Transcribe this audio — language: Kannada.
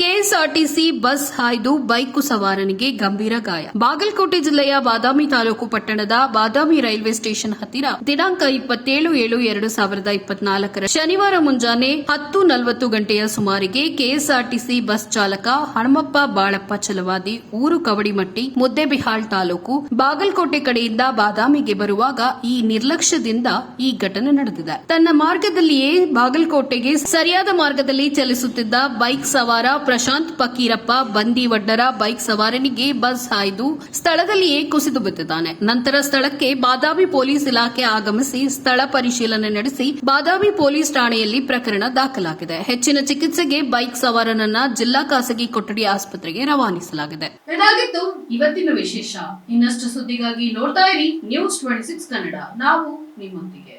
ಕೆಎಸ್ಆರ್ಟಿಸಿ ಬಸ್ ಹಾಯ್ದು ಬೈಕು ಸವಾರನಿಗೆ ಗಂಭೀರ ಗಾಯ. ಬಾಗಲಕೋಟೆ ಜಿಲ್ಲೆಯ ಬಾದಾಮಿ ತಾಲೂಕು ಪಟ್ಟಣದ ಬಾದಾಮಿ ರೈಲ್ವೆ ಸ್ಟೇಷನ್ ಹತ್ತಿರ ದಿನಾಂಕ ಇಪ್ಪತ್ತೇಳು ಏಳು ಎರಡು ಸಾವಿರದ ಇಪ್ಪತ್ನಾಲ್ಕರ ಶನಿವಾರ ಮುಂಜಾನೆ ಹತ್ತು ನಲವತ್ತು ಗಂಟೆಯ ಸುಮಾರಿಗೆ ಕೆಎಸ್ಆರ್ಟಿಸಿ ಬಸ್ ಚಾಲಕ ಹಣಮಪ್ಪ ಬಾಳಪ್ಪ ಚಲವಾದಿ ಊರು ಕವಡಿಮಟ್ಟಿ, ಮುದ್ದೆಬಿಹಾಳ್ ತಾಲೂಕು, ಬಾಗಲಕೋಟೆ ಕಡೆಯಿಂದ ಬಾದಾಮಿಗೆ ಬರುವಾಗ ಈ ನಿರ್ಲಕ್ಷ್ಯದಿಂದ ಈ ಘಟನೆ ನಡೆದಿದೆ. ತನ್ನ ಮಾರ್ಗದಲ್ಲಿಯೇ ಬಾಗಲಕೋಟೆಗೆ ಸರಿಯಾದ ಮಾರ್ಗದಲ್ಲಿ ಚಲಿಸುತ್ತಿದ್ದ ಬೈಕ್ ಸವಾರ ಪ್ರಶಾಂತ್ ಬಂದಿ ವಡ್ಡರ ಬೈಕ್ ಸವಾರನಿಗೆ ಬಸ್ ಹಾಯ್ದು ಸ್ಥಳದಲ್ಲಿಯೇ ಕುಸಿದು ಬಿದ್ದಿದ್ದಾನೆ. ನಂತರ ಸ್ಥಳಕ್ಕೆ ಬಾದಾಮಿ ಪೊಲೀಸ್ ಇಲಾಖೆ ಆಗಮಿಸಿ ಸ್ಥಳ ಪರಿಶೀಲನೆ ನಡೆಸಿ ಬಾದಾಮಿ ಪೊಲೀಸ್ ಠಾಣೆಯಲ್ಲಿ ಪ್ರಕರಣ ದಾಖಲಾಗಿದೆ. ಹೆಚ್ಚಿನ ಚಿಕಿತ್ಸೆಗೆ ಬೈಕ್ ಸವಾರನನ್ನ ಜಿಲ್ಲಾ ಖಾಸಗಿ ಕೊಠಡಿ ಆಸ್ಪತ್ರೆಗೆ ರವಾನಿಸಲಾಗಿದೆ. ಇದಾಗಿತ್ತು ಇವತ್ತಿನ ವಿಶೇಷ. ಇನ್ನಷ್ಟು ಸುದ್ದಿಗಾಗಿ ನೋಡ್ತಾ ಇರಿ ನ್ಯೂಸ್ ಟ್ವೆಂಟಿ ಸಿಕ್ಸ್ ಕನ್ನಡ ನಾವು ನಿಮ್ಮೊಂದಿಗೆ.